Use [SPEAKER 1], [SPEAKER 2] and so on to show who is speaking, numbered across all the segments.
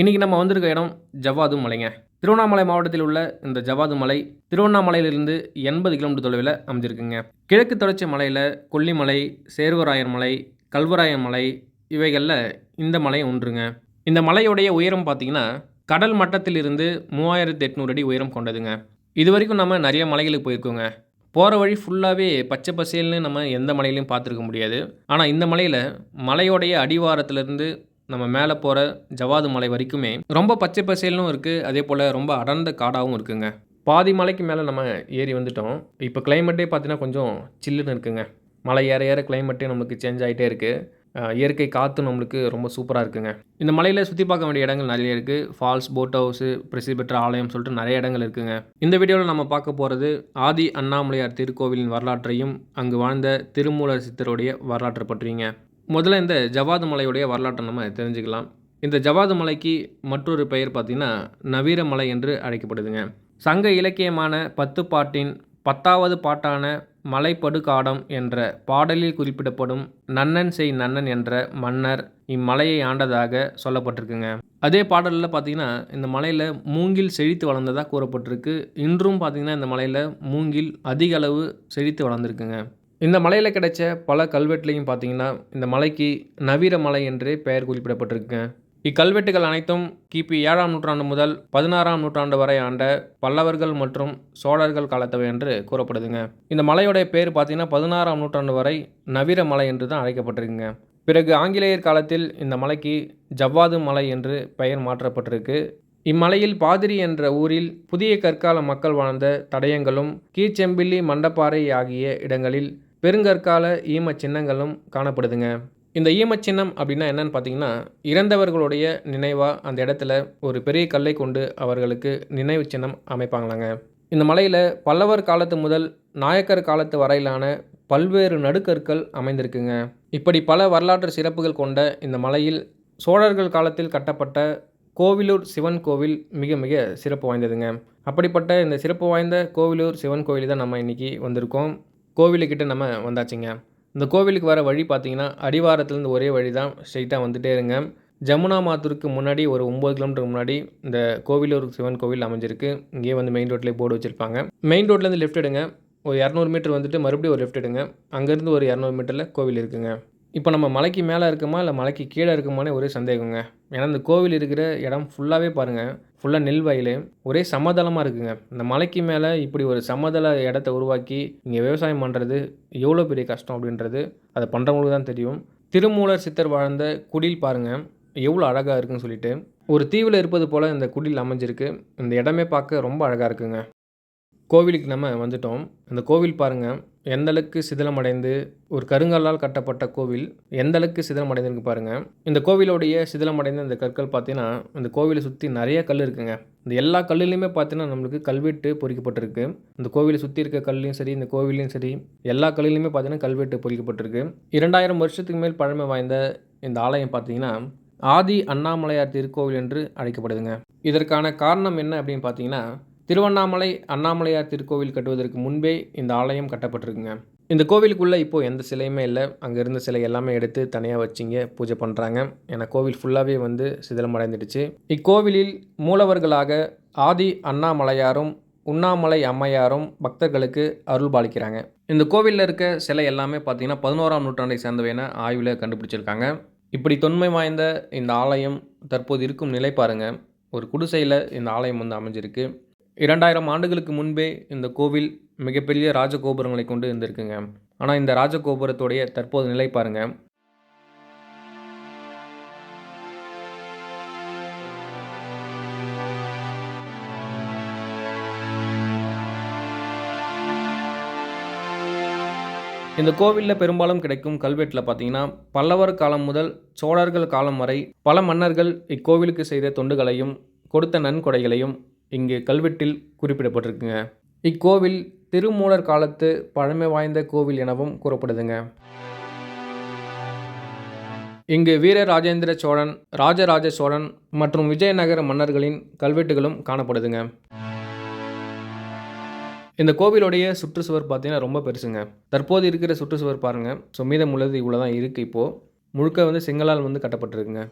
[SPEAKER 1] இன்றைக்கி நம்ம வந்திருக்க இடம் ஜவ்வாது மலைங்க. திருவண்ணாமலை மாவட்டத்தில் உள்ள இந்த ஜவ்வாது மலை திருவண்ணாமலையிலிருந்து எண்பது கிலோமீட்டர் தொலைவில் அமைஞ்சிருக்குங்க. கிழக்கு தொடர்ச்சி மலையில் கொல்லிமலை சேர்வராயன் மலை கல்வராயன் மலை இவைகளில் இந்த மலை ஒன்றுங்க. இந்த மலையுடைய உயரம் பார்த்தீங்கன்னா கடல் மட்டத்திலிருந்து மூவாயிரத்து எட்நூறு அடி உயரம் கொண்டதுங்க. இது வரைக்கும் நம்ம நிறைய மலைகளுக்கு போயிருக்கோங்க. போகிற வழி ஃபுல்லாகவே பச்சை பசேல்னு நம்ம எந்த மலையிலையும் பார்த்துருக்க முடியாது. ஆனால் இந்த மலையில் மலையோடைய அடிவாரத்திலிருந்து நம்ம மேலே போகிற ஜவாது மலை வரைக்குமே ரொம்ப பச்சை பசேலும் இருக்குது அதே போல் ரொம்ப அடர்ந்த காடாகவும் இருக்குங்க. பாதி மலைக்கு மேலே நம்ம ஏறி வந்துட்டோம். இப்போ கிளைமேட்டே பார்த்தீங்கன்னா கொஞ்சம் சில்லுன்னு இருக்குங்க. மலை ஏற ஏற கிளைமேட்டே நம்மளுக்கு சேஞ்ச் ஆகிட்டே இருக்குது இயற்கை காற்று நம்மளுக்கு ரொம்ப சூப்பராக இருக்குங்க. இந்த மலையில் சுற்றி பார்க்க வேண்டிய இடங்கள் நிறைய இருக்குது ஃபால்ஸ் போட் ஹவுஸு பிரசித்தி பெற்ற ஆலயம் சொல்லிட்டு நிறைய இடங்கள் இருக்குங்க. இந்த வீடியோவில் நம்ம பார்க்க போகிறது ஆதி அண்ணாமலையார் திருக்கோவிலின் வரலாற்றையும் அங்கு வாழ்ந்த திருமூலர் சித்தருடைய வரலாற்றை பற்றிங்க. முதல்ல இந்த ஜவாது மலையுடைய வரலாற்றை நம்ம தெரிஞ்சுக்கலாம். இந்த ஜவாது மலைக்கு மற்றொரு பெயர் பார்த்திங்கன்னா நவீர மலை என்று அழைக்கப்படுதுங்க. சங்க இலக்கியமான பத்து பாட்டின் பத்தாவது பாட்டான மலைப்படுகாடம் என்ற பாடலில் குறிப்பிடப்படும் நன்னன் செய் நன்னன் என்ற மன்னர் இம்மலையை ஆண்டதாக சொல்லப்பட்டிருக்குங்க. அதே பாடலில் பார்த்தீங்கன்னா இந்த மலையில் மூங்கில் செழித்து வளர்ந்ததாக கூறப்பட்டிருக்கு. இன்றும் பார்த்தீங்கன்னா இந்த மலையில் மூங்கில் அதிக அளவு செழித்து வளர்ந்துருக்குங்க. இந்த மலையில் கிடைச்ச பல கல்வெட்டுலையும் பார்த்தீங்கன்னா இந்த மலைக்கு நவீர மலை என்றே பெயர் குறிப்பிடப்பட்டிருக்குங்க. இக்கல்வெட்டுகள் அனைத்தும் கிபி ஏழாம் நூற்றாண்டு முதல் பதினாறாம் நூற்றாண்டு வரை ஆண்ட பல்லவர்கள் மற்றும் சோழர்கள் காலத்தவை என்று கூறப்படுதுங்க. இந்த மலையோடைய பேர் பார்த்தீங்கன்னா பதினாறாம் நூற்றாண்டு வரை நவீர மலை என்று தான் அழைக்கப்பட்டிருக்குங்க. பிறகு ஆங்கிலேயர் காலத்தில் இந்த மலைக்கு ஜவ்வாது மலை என்று பெயர் மாற்றப்பட்டிருக்கு. இம்மலையில் பாதிரி என்ற ஊரில் புதிய கற்கால மக்கள் வாழ்ந்த தடயங்களும் கீச்செம்பில்லி மண்டப்பாறை ஆகிய இடங்களில் பெருங்கற்கால ஈமச் சின்னங்களும் காணப்படுதுங்க. இந்த ஈம சின்னம் அப்படின்னா என்னன்னு பார்த்தீங்கன்னா இறந்தவர்களுடைய நினைவாக அந்த இடத்துல ஒரு பெரிய கல்லை கொண்டு அவர்களுக்கு நினைவு சின்னம் அமைப்பாங்களாங்க. இந்த மலையில் பல்லவர் காலத்து முதல் நாயக்கர் காலத்து வரையிலான பல்வேறு நடுக்கற்கள் அமைந்திருக்குங்க. இப்படி பல வரலாற்று சிறப்புகள் கொண்ட இந்த மலையில் சோழர்கள் காலத்தில் கட்டப்பட்ட கோவிலூர் சிவன் கோவில் மிக மிக சிறப்பு வாய்ந்ததுங்க. அப்படிப்பட்ட இந்த சிறப்பு வாய்ந்த கோவிலூர் சிவன் கோவில் தான் நம்ம இன்றைக்கி வந்திருக்கோம். கோவிலுக்கிட்ட நம்ம வந்தாச்சுங்க. இந்த கோவிலுக்கு வர வழி பார்த்தீங்கன்னா அடிவாரத்துலேருந்து ஒரே வழி தான் ஸ்ட்ரெயிட்டாக வந்துகிட்டே இருங்க. ஜமுனா மாத்தூருக்கு முன்னாடி ஒரு ஒம்பது கிலோமீட்டர் முன்னாடி இந்த கோவிலூர் சிவன் கோவில் அமைஞ்சிருக்கு. இங்கேயே வந்து மெயின் ரோட்லேயே போர்டு வச்சுருப்பாங்க. மெயின் ரோட்லேருந்து லெஃப்ட் எடுங்க. ஒரு இரநூறு மீட்டர் வந்துட்டு மறுபடியும் ஒரு லெஃப்ட் எடுங்க. அங்கேருந்து ஒரு இரநூறு மீட்டரில் கோவில் இருக்குங்க. இப்போ நம்ம மலைக்கு மேலே இருக்குமா இல்லை மலைக்கு கீழே இருக்குமானே ஒரே சந்தேகங்க. ஏன்னா இந்த கோவில் இருக்கிற இடம் ஃபுல்லாகவே பாருங்கள் ஃபுல்லாக நெல் வயல். ஒரே சமதளமாக இருக்குங்க. இந்த மலைக்கு மேலே இப்படி ஒரு சமதள இடத்த உருவாக்கி இங்கே விவசாயம் பண்ணுறது எவ்வளோ பெரிய கஷ்டம் அப்படின்றது அதை பண்ணுறவங்களுக்கு தான் தெரியும். திருமூலர் சித்தர் வாழ்ந்த குடில் பாருங்கள் எவ்வளோ அழகாக இருக்குன்னு சொல்லிட்டு. ஒரு தீவில் இருப்பது போல் இந்த குடில் அமைஞ்சிருக்கு. இந்த இடமே பார்க்க ரொம்ப அழகாக இருக்குங்க. கோவிலுக்கு நம்ம வந்துட்டோம். இந்த கோவில் பாருங்கள் எந்தளவுக்கு சிதிலமடைந்து ஒரு கருங்கல்லால் கட்டப்பட்ட கோவில் எந்த அளவுக்கு பாருங்கள் இந்த கோவிலுடைய சிதிலமடைந்த இந்த கற்கள் பார்த்தீங்கன்னா இந்த கோவிலை சுற்றி நிறைய கல் இருக்குங்க. இந்த எல்லா கல்லுலையுமே பார்த்தீங்கன்னா நம்மளுக்கு கல்வெட்டு பொறிக்கப்பட்டிருக்கு. இந்த கோவிலை சுற்றி இருக்க கல்லையும் சரி இந்த கோவிலையும் சரி எல்லா கல்லுலையுமே பார்த்தீங்கன்னா கல்வெட்டு பொறிக்கப்பட்டிருக்கு. இரண்டாயிரம் வருஷத்துக்கு மேல் பழமை வாய்ந்த இந்த ஆலயம் பார்த்தீங்கன்னா ஆதி அண்ணாமலையார் திருக்கோவில் என்று அழைக்கப்படுதுங்க. இதற்கான காரணம் என்ன அப்படின்னு பார்த்தீங்கன்னா திருவண்ணாமலை அண்ணாமலையார் திருக்கோவில் கட்டுவதற்கு முன்பே இந்த ஆலயம் கட்டப்பட்டிருக்குங்க. இந்த கோவிலுக்குள்ளே இப்போது எந்த சிலையுமே இல்லை. அங்கே இருந்த சிலை எல்லாமே எடுத்து தனியாக வச்சிங்க பூஜை பண்ணுறாங்க ஏன்னா கோவில் ஃபுல்லாகவே வந்து சிதிலமடைந்துடுச்சு. இக்கோவிலில் மூலவர்களாக ஆதி அண்ணாமலையாரும் உண்ணாமலை அம்மையாரும் பக்தர்களுக்கு அருள் பாலிக்கிறாங்க. இந்த கோவிலில் இருக்க சிலை எல்லாமே பார்த்திங்கன்னா பதினோராம் நூற்றாண்டை சேர்ந்தவைன ஆய்வில் கண்டுபிடிச்சிருக்காங்க. இப்படி தொன்மை வாய்ந்த இந்த ஆலயம் தற்போது இருக்கும் நிலை பாருங்கள் ஒரு குடிசையில் இந்த ஆலயம் வந்து அமைஞ்சிருக்கு. இரண்டாயிரம் ஆண்டுகளுக்கு முன்பே இந்த கோவில் மிகப்பெரிய ராஜகோபுரங்களை கொண்டு இருந்திருக்குங்க. ஆனால் இந்த ராஜகோபுரத்துடைய தற்போது நிலை பாருங்கள் இந்த கோவிலில் பெரும்பாலும் கிடைக்கும் கல்வெட்டில் பார்த்தீங்கன்னா பல்லவர் காலம் முதல் சோழர்கள் காலம் வரை பல மன்னர்கள் இக்கோவிலுக்கு செய்த தொண்டுகளையும் கொடுத்த நன்கொடைகளையும் இங்கு கல்வெட்டில் குறிப்பிடப்பட்டிருக்குங்க. இக்கோவில் திருமூலர் காலத்து பழமை வாய்ந்த கோவில் எனவும் கூறப்படுதுங்க. இங்கு வீர ராஜேந்திர சோழன் ராஜராஜ சோழன் மற்றும் விஜயநகர மன்னர்களின் கல்வெட்டுகளும் காணப்படுதுங்க. இந்த கோவிலுடைய சுற்றுச்சுவர் பார்த்தீங்கன்னா ரொம்ப பெருசுங்க. தற்போது இருக்கிற சுற்றுச்சுவர் பாருங்கள் ஸோ மீதம் உள்ளது இவ்வளோ தான் இருக்குது இப்போது முழுக்க வந்து செங்கலால் வந்து கட்டப்பட்டிருக்குங்க.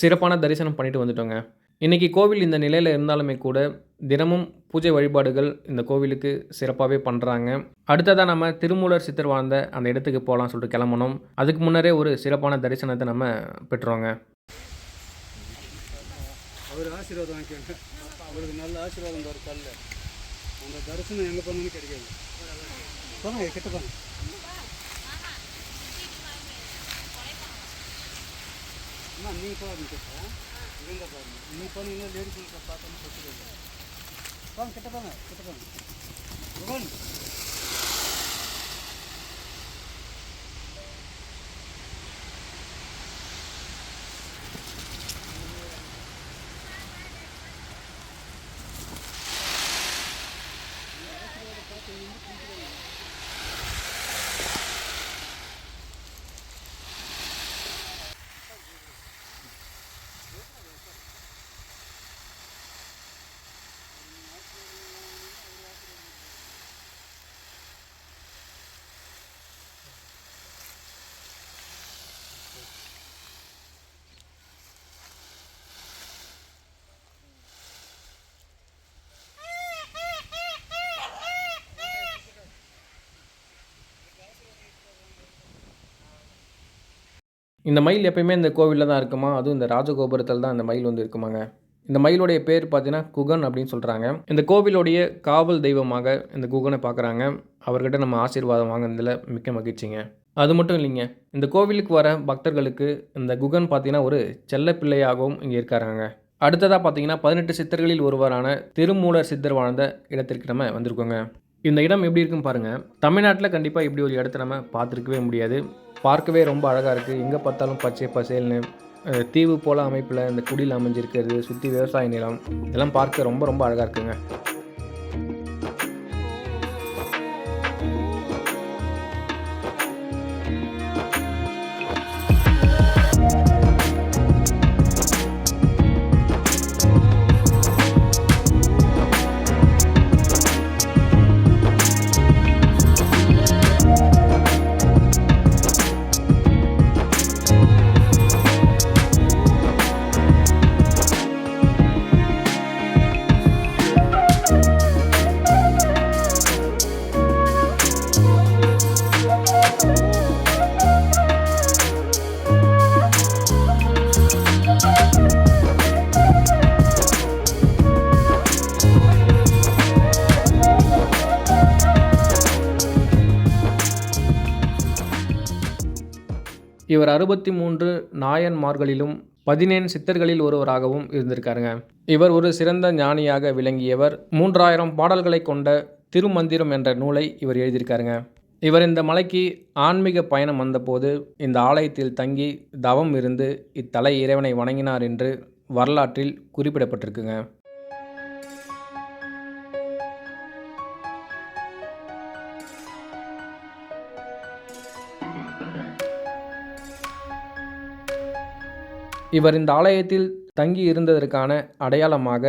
[SPEAKER 1] சிறப்பான தரிசனம் பண்ணிட்டு வந்துட்டோங்க. இன்றைக்கி கோவில் இந்த நிலையில் இருந்தாலுமே கூட தினமும் பூஜை வழிபாடுகள் இந்த கோவிலுக்கு சிறப்பாகவே பண்ணுறாங்க அடுத்ததாக நம்ம திருமூலர் சித்தர் வாழ்ந்த அந்த இடத்துக்கு போகலாம் சொல்லிட்டு கிளம்பணும் அதுக்கு முன்னரே ஒரு சிறப்பான தரிசனத்தை நம்ம பெற்றோங்க.
[SPEAKER 2] அவர் ஆசீர்வாதம் வாங்கிக்கோங்க. அவருக்கு நல்ல ஆசீர்வாதம் வரும் கல்ல அந்த தரிசனம் எங்கே பண்ணணும்னு கிடைக்காது. போங்க கிட்ட போங்க. அம்மா நீங்கள் போகாதீங்க கிட்ட இவங்க பாருங்க நீங்கள் போனீங்கன்னா லேடிஸ் பார்த்தோம்னா கொத்துக்கோங்க போங்க கிட்ட போங்க கிட்ட போங்க
[SPEAKER 1] இந்த மயில் எப்பயுமே இந்த கோவிலில் தான் இருக்குமா? அதுவும் இந்த ராஜகோபுரத்தில் தான் இந்த மயில் வந்து இருக்குமாங்க. இந்த மயிலுடைய பேர் பார்த்தீங்கன்னா குகன் அப்படின்னு சொல்கிறாங்க இந்த கோவிலுடைய காவல் தெய்வமாக இந்த குகனை பார்க்குறாங்க அவர்கிட்ட நம்ம ஆசீர்வாதம் வாங்கினதில் மிக்க மகிழ்ச்சிங்க. அது மட்டும் இல்லைங்க. இந்த கோவிலுக்கு வர பக்தர்களுக்கு இந்த குகன் பார்த்தீங்கன்னா ஒரு செல்ல பிள்ளையாகவும் இங்கே இருக்காருங்க. அடுத்ததாக பார்த்தீங்கன்னா பதினெட்டு சித்தர்களில் ஒருவரான திருமூலர் சித்தர் வாழ்ந்த இடத்திற்கு நம்ம வந்திருக்கோங்க. இந்த இடம் எப்படி இருக்குன்னு பாருங்கள் தமிழ்நாட்டில் கண்டிப்பாக இப்படி ஒரு இடத்த நம்ம பார்த்துருக்கவே முடியாது. பார்க்கவே ரொம்ப அழகாக இருக்குது எங்கே பார்த்தாலும் பச்சை பசேல்னு தீவு போல அமைப்பில் இந்த குடியில் அமைஞ்சிருக்கிறது சுற்றி விவசாய நிலம் இதெல்லாம் பார்க்க ரொம்ப ரொம்ப அழகாக இருக்குங்க. இவர் அறுபத்தி மூன்று நாயன்மார்களிலும் பதினேழு சித்தர்களில் ஒருவராகவும் இருந்திருக்காருங்க. இவர் ஒரு சிறந்த ஞானியாக விளங்கியவர். மூன்றாயிரம் பாடல்களை கொண்ட திருமந்திரம் என்ற நூலை இவர் எழுதியிருக்காருங்க. இவர் இந்த மலைக்கு ஆன்மீக பயணம் வந்தபோது இந்த ஆலயத்தில் தங்கி தவம் இருந்து இத்தலை இறைவனை வணங்கினார் என்று வரலாற்றில் குறிப்பிடப்பட்டிருக்குங்க. இவர் இந்த ஆலயத்தில் தங்கி இருந்ததற்கான அடையாளமாக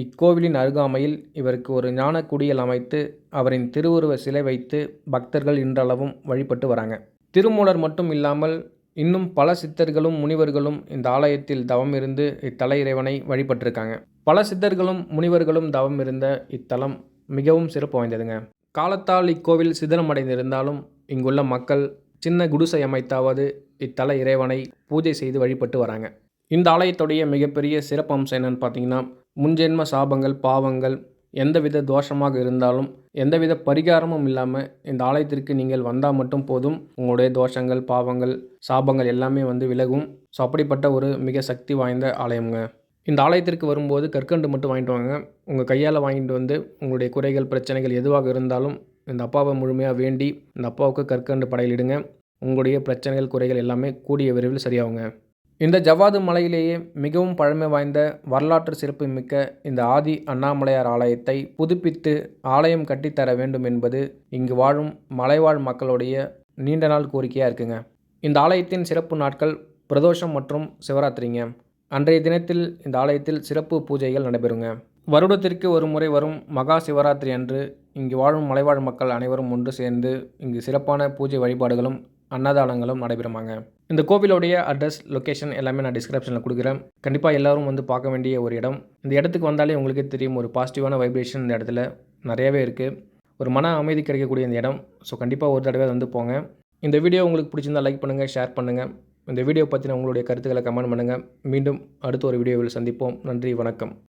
[SPEAKER 1] இக்கோவிலின் அருகாமையில் இவருக்கு ஒரு ஞான குடியல் அமைத்து அவரின் திருவுருவ சிலை வைத்து பக்தர்கள் இன்றளவும் வழிபட்டு வராங்க. திருமூலர் மட்டும் இல்லாமல் இன்னும் பல சித்தர்களும் முனிவர்களும் இந்த ஆலயத்தில் தவம் இருந்து இத்தல இறைவனை வழிபட்டிருக்காங்க. பல சித்தர்களும் முனிவர்களும் தவம் இருந்த இத்தலம் மிகவும் சிறப்பு வாய்ந்ததுங்க. காலத்தால் இக்கோவில் சிதலமடைந்திருந்தாலும் இங்குள்ள மக்கள் சின்ன குடிசை அமைத்தாவது இத்தல இறைவனை பூஜை செய்து வழிபட்டு வராங்க. இந்த ஆலயத்துடைய மிகப்பெரிய சிறப்பு அம்சம் பார்த்தீங்கன்னா முன்ஜென்ம சாபங்கள் பாவங்கள் எந்தவித தோஷமாக இருந்தாலும் எந்தவித பரிகாரமும் இல்லாமல் இந்த ஆலயத்திற்கு நீங்கள் வந்தால் மட்டும் போதும். உங்களுடைய தோஷங்கள் பாவங்கள் சாபங்கள் எல்லாமே வந்து விலகும். ஸோ அப்படிப்பட்ட ஒரு மிக சக்தி வாய்ந்த ஆலயம்ங்க. இந்த ஆலயத்திற்கு வரும்போது கற்கண்டு மட்டும் வாங்கிட்டு வாங்க. உங்கள் கையால் வாங்கிட்டு வந்து உங்களுடைய குறைகள் பிரச்சனைகள் எதுவாக இருந்தாலும் இந்த அப்பாவை முழுமையாக வேண்டி இந்த அப்பாவுக்கு கற்கண்டு படையிலிடுங்க. உங்களுடைய பிரச்சனைகள் குறைகள் எல்லாமே கூடிய விரைவில் சரியாகுங்க. இந்த ஜவ்வாது மலையிலேயே மிகவும் பழமை வாய்ந்த வரலாற்று சிறப்பு மிக்க இந்த ஆதி அண்ணாமலையார் ஆலயத்தை புதுப்பித்து ஆலயம் கட்டித்தர வேண்டும் என்பது இங்கு வாழும் மலைவாழ் மக்களுடைய நீண்ட நாள் கோரிக்கையாக இருக்குங்க. இந்த ஆலயத்தின் சிறப்பு நாட்கள் பிரதோஷம் மற்றும் சிவராத்திரிங்க. அன்றைய தினத்தில் இந்த ஆலயத்தில் சிறப்பு பூஜைகள் நடைபெறுங்க. வருடத்திற்கு ஒரு முறை வரும் மகா சிவராத்திரி அன்று இங்கு வாழும் மலைவாழ் மக்கள் அனைவரும் ஒன்று சேர்ந்து இங்கு சிறப்பான பூஜை வழிபாடுகளும் அன்னதானங்களும் நடைபெறுமாங்க. இந்த கோவிலோடைய அட்ரஸ் லொக்கேஷன் எல்லாமே நான் டிஸ்கிரிப்ஷனில் கொடுக்குறேன். கண்டிப்பாக எல்லாரும் வந்து பார்க்க வேண்டிய ஒரு இடம். இந்த இடத்துக்கு வந்தாலே உங்களுக்கே தெரியும் ஒரு பாசிட்டிவான வைப்ரேஷன் இந்த இடத்துல நிறையவே இருக்குது ஒரு மன அமைதி கிடைக்கக்கூடிய இந்த இடம். ஸோ கண்டிப்பாக ஒரு தடவை வந்து போங்க. இந்த வீடியோ உங்களுக்கு பிடிச்சிருந்தா லைக் பண்ணுங்கள் ஷேர் பண்ணுங்கள் இந்த வீடியோ பற்றின உங்களுடைய கருத்துக்களை கமெண்ட் பண்ணுங்கள் மீண்டும் அடுத்த ஒரு வீடியோவில் சந்திப்போம். நன்றி வணக்கம்.